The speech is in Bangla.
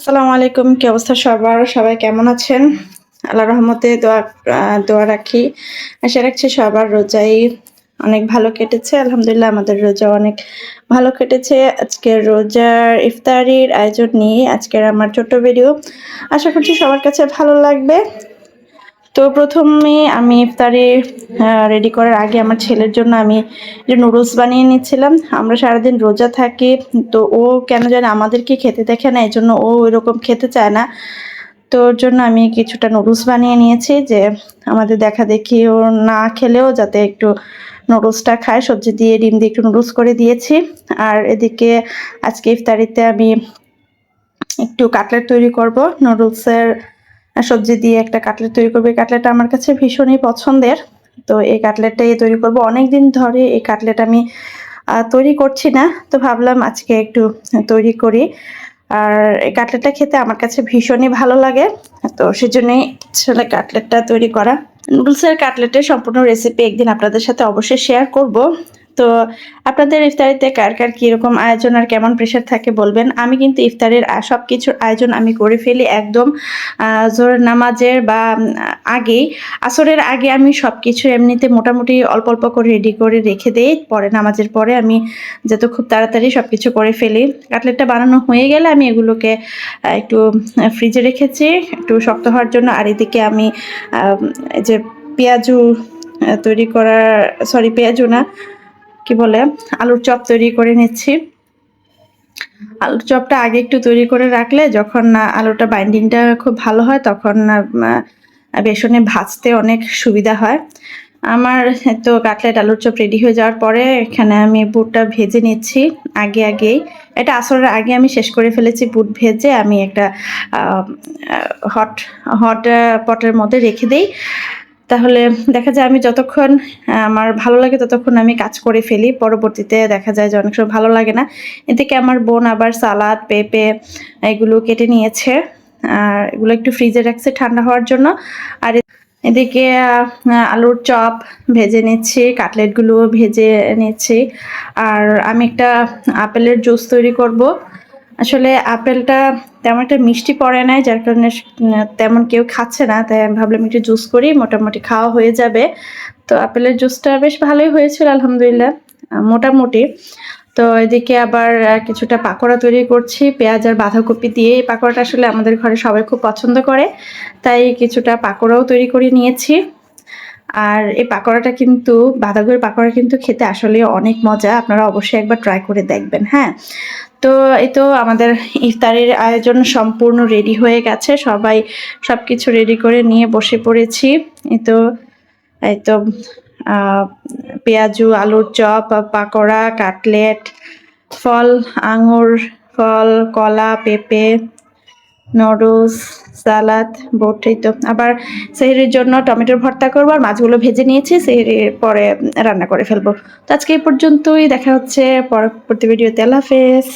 আসসালামু আলাইকুম, কি অবস্থা সবার? সবাই কেমন আছেন? আল্লাহ রহমতে দোয়া দোয়া রাখি। আশা রাখছি সবার রোজাই অনেক ভালো কেটেছে। আলহামদুলিল্লাহ আমাদের রোজা অনেক ভালো কেটেছে। আজকের রোজার ইফতারির আয়োজন নিয়ে আজকের আমার ছোট ভিডিও। আশা করছি সবার কাছে ভালো লাগবে। তো প্রথমে আমি ইফতারি রেডি করার আগে আমার ছেলের জন্য আমি যে নুডলস বানিয়ে নিচ্ছিলাম। আমরা সারাদিন রোজা থাকি, তো ও কেন জানে আমাদেরকে খেতে দেখে না, এই জন্য ও ওইরকম খেতে চায় না। তো ওর জন্য আমি কিছুটা নুডলস বানিয়ে নিয়েছি যে আমাদের দেখা দেখি ও না খেলেও যাতে একটু নুডলসটা খায়। সবজি দিয়ে, ডিম দিয়ে একটু নুডলস করে দিয়েছি। আর এদিকে আজকে ইফতারিতে আমি একটু কাটলেট তৈরি করব। নুডলসের সবজি দিয়ে একটা কাটলেট তৈরি করব। এই কাটলেটটা আমার কাছে ভীষণই পছন্দের। তো এই কাটলেটটাই তৈরি করব। অনেক দিন ধরে এই কাটলেট আমি তৈরি করছি না। তো ভাবলাম আজকে একটু তৈরি করি। আর এই কাটলেটটা খেতে আমার কাছে ভীষণই ভালো লাগে। তো সেজন্যই আসলে কাটলেটটা তৈরি করা। নুডলসের কাটলেটের সম্পূর্ণ রেসিপি একদিন আপনাদের সাথে অবশ্যই শেয়ার করব। তো আপনাদের ইফতারিতে কার কার কীরকম আয়োজন আর কেমন প্রেশার থাকে বলবেন। আমি কিন্তু ইফতারের সব কিছুর আয়োজন আমি করে ফেলি একদম জোর নামাজের বা আগেই। আসরের আগে আমি সব কিছু এমনিতে মোটামুটি অল্প অল্প করে রেডি করে রেখে দেই। পরে নামাজের পরে আমি যাতে খুব তাড়াতাড়ি সব কিছু করে ফেলি। কাটলেটটা বানানো হয়ে গেলে আমি এগুলোকে একটু ফ্রিজে রেখেছি। একটু শক্ত হওয়ার জন্য। আর এদিকে আমি যে পেঁয়াজু তৈরি করার সরি পেঁয়াজু না কি বলে? আলুর চপ তৈরি করে নিচ্ছি। আলুর চপটা আগে একটু তৈরি করে রাখলে যখন আলুটা বাইন্ডিংটা খুব ভালো হয়, তখন বেসনে ভাজতে অনেক সুবিধা হয়। আমার তো কাটলেট আলুর চপ রেডি হয়ে যাওয়ার পরে এখানে আমি বুটটা ভেজে নিচ্ছি আগে আগেই। এটা আসরের আগে আমি শেষ করে ফেলেছি বুট ভেজে। আমি একটা হট হট পটের মধ্যে রেখে দিই। তাহলে দেখা যায় আমি যতক্ষণ আমার ভালো লাগে ততক্ষণ আমি কাজ করে ফেলি। পরবর্তীতে দেখা যায় যে অনেক সময় ভালো লাগে না। এদিকে আমার বোন আবার সালাদ, পেঁপে এগুলো কেটে নিয়েছে। আর এগুলো একটু ফ্রিজে রাখছে ঠান্ডা হওয়ার জন্য। আর এদিকে আলুর চপ ভেজে নিচ্ছি কাটলেটগুলো ভেজে নিচ্ছি। আর আমি একটা আপেলের জুস তৈরি করব। আসলে আপেলটা তেমন একটা মিষ্টি পড়ে নাই, যার কারণে তেমন কেউ খাচ্ছে না, তাই আমি ভাবলাম একটু জুস করি, মোটামুটি খাওয়া হয়ে যাবে। তো আপেলের জুসটা বেশ ভালোই হয়েছিল, আলহামদুলিল্লাহ মোটামুটি। তো এদিকে আবার কিছুটা পাকোড়া তৈরি করছি, পেঁয়াজ আর বাঁধাকপি দিয়ে। এই পাকোড়াটা আসলে আমাদের ঘরে সবাই খুব পছন্দ করে, তাই কিছুটা পাকোড়াও তৈরি করে নিয়েছি। আর এই পাকোড়াটা কিন্তু, বাঁধাকপির পাকোড়া কিন্তু খেতে আসলে অনেক মজা। আপনারা অবশ্যই একবার ট্রাই করে দেখবেন হ্যাঁ? তো এই তো আমাদের ইফতারের আয়োজন সম্পূর্ণ রেডি হয়ে গেছে। সবাই সব কিছু রেডি করে নিয়ে বসে পড়েছি। এই তো এই তো পেঁয়াজু, আলুর চপ, পাকোড়া, কাটলেট, ফল, আঙুর, ফল, কলা, পেঁপে নুডলস, সালাদ, বোট এই তো। আবার সেহরির জন্য টমেটোর ভর্তা করব আর মাছগুলো ভেজে নিয়েছি সেহরির পরে রান্না করে ফেলব। তো আজকে এই পর্যন্তই, দেখা হচ্ছে পরবর্তী ভিডিওতে। আল্লাহ হাফেজ।